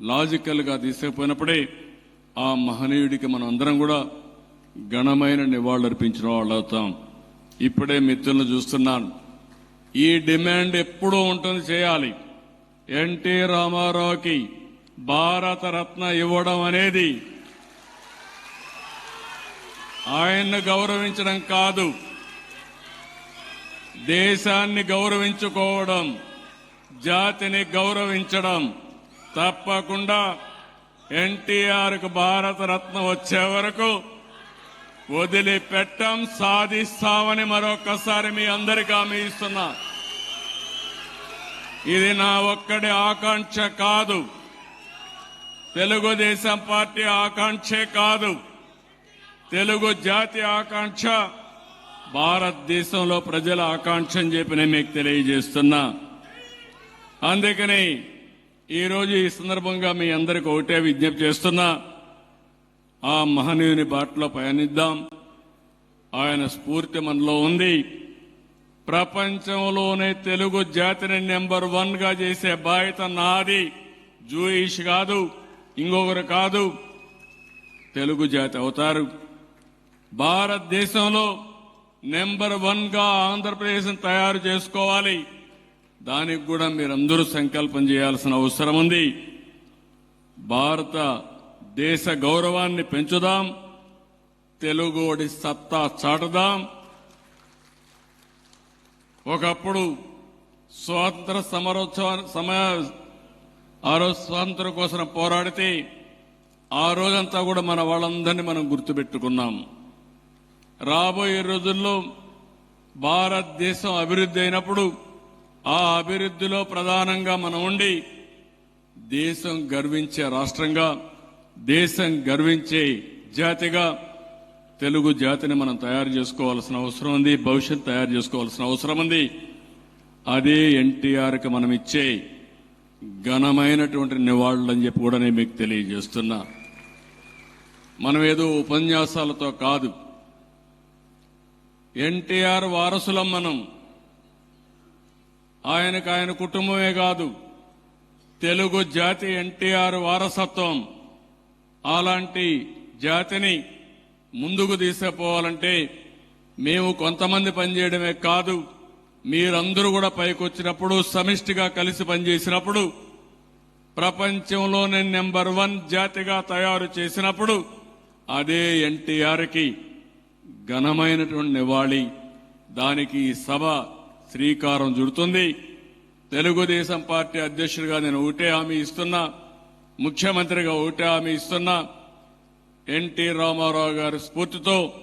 లాజికల్గా తీసుకుపోయినప్పుడే ఆ మహనీయుడికి మనం అందరం కూడా ఘనమైన నివాళులర్పించిన వాళ్ళు అవుతాం. ఇప్పుడే మిత్రులను చూస్తున్నాను. ఈ డిమాండ్ ఎప్పుడూ ఉంటుంది చేయాలి. ఎన్టీ రామారావుకి భారతరత్న ఇవ్వడం అనేది ఆయన్ను గౌరవించడం కాదు. దేశాన్ని గౌరవించుకోవడం జాతిని గౌరవించడం. తప్పకుండా ఎన్టీఆర్కు భారతరత్న వచ్చే వరకు వదిలిపెట్టం సాధిస్తామని మరొకసారి మీ అందరికీ హామీ ఇస్తున్నా. ఇది నా ఒక్కడి ఆకాంక్ష కాదు. తెలుగుదేశం పార్టీ ఆకాంక్షే కాదు. తెలుగు జాతి ఆకాంక్ష భారతదేశంలో ప్రజల ఆకాంక్ష అని చెప్పి నేను మీకు తెలియజేస్తున్నా. అందుకని ఈరోజు ఈ సందర్భంగా మీ అందరికి ఒకటే విజ్ఞప్తి చేస్తున్నా. ఆ మహనీయుని బాటలో పయనిద్దాం. ఆయన స్ఫూర్తి మనలో ఉంది. ప్రపంచంలోనే తెలుగు జాతిని నెంబర్ వన్గా చేసే బాధ్యత నాది. జూయిష్ కాదు ఇంకొకరు కాదు. తెలుగు జాతి అవుతారు. భారతదేశంలో నెంబర్ వన్గా ఆంధ్రప్రదేశ్ తయారు చేసుకోవాలి. దానికి కూడా మీరందరూ సంకల్పం చేయాల్సిన అవసరం ఉంది. భారత దేశ గౌరవాన్ని పెంచుదాం. తెలుగుడి సత్తా చాటుదాం. ఒకప్పుడు స్వాతంత్ర సమరోత్సవ సమయ ఆ రోజు స్వాతంత్రం కోసం పోరాడితే ఆ రోజంతా కూడా మన వాళ్ళందరినీ మనం గుర్తుపెట్టుకున్నాం. రాబోయే రోజుల్లో భారతదేశం అభివృద్ధి అయినప్పుడు ఆ అభివృద్ధిలో ప్రధానంగా మనం ఉండి దేశం గర్వించే రాష్ట్రంగా దేశం గర్వించే జాతిగా తెలుగు జాతిని మనం తయారు చేసుకోవాల్సిన అవసరం ఉంది భవిష్యత్ తయారు చేసుకోవాల్సిన అవసరం ఉంది. అదే ఎన్టీఆర్కి మనం ఇచ్చే ఘనమైనటువంటి నివాళులు అని చెప్పి కూడా నేను మీకు తెలియజేస్తున్నా. మనం ఏదో ఉపన్యాసాలతో కాదు. ఎన్టీఆర్ వారసులం మనం. ఆయనకు ఆయన కుటుంబమే కాదు. తెలుగు జాతి ఎన్టీఆర్ వారసత్వం. అలాంటి జాతిని ముందుకు తీసుకుపోవాలంటే మేము కొంతమంది పనిచేయడమే కాదు. మీరందరూ కూడా పైకొచ్చినప్పుడు సమిష్టిగా కలిసి పనిచేసినప్పుడు ప్రపంచంలోనే నెంబర్ వన్ జాతిగా తయారు చేసినప్పుడు అదే ఎన్టీఆర్కి ఘనమైనటువంటి నివాళి. దానికి ఈ సభ శ్రీకారం చుడుతుంది. తెలుగుదేశం పార్టీ అధ్యక్షుడిగా నేను ఒకటే హామీ ఇస్తున్నా. ముఖ్యమంత్రిగా ఒకటే హామీ ఇస్తున్నా. ఎన్టీ రామారావు గారి స్ఫూర్తితో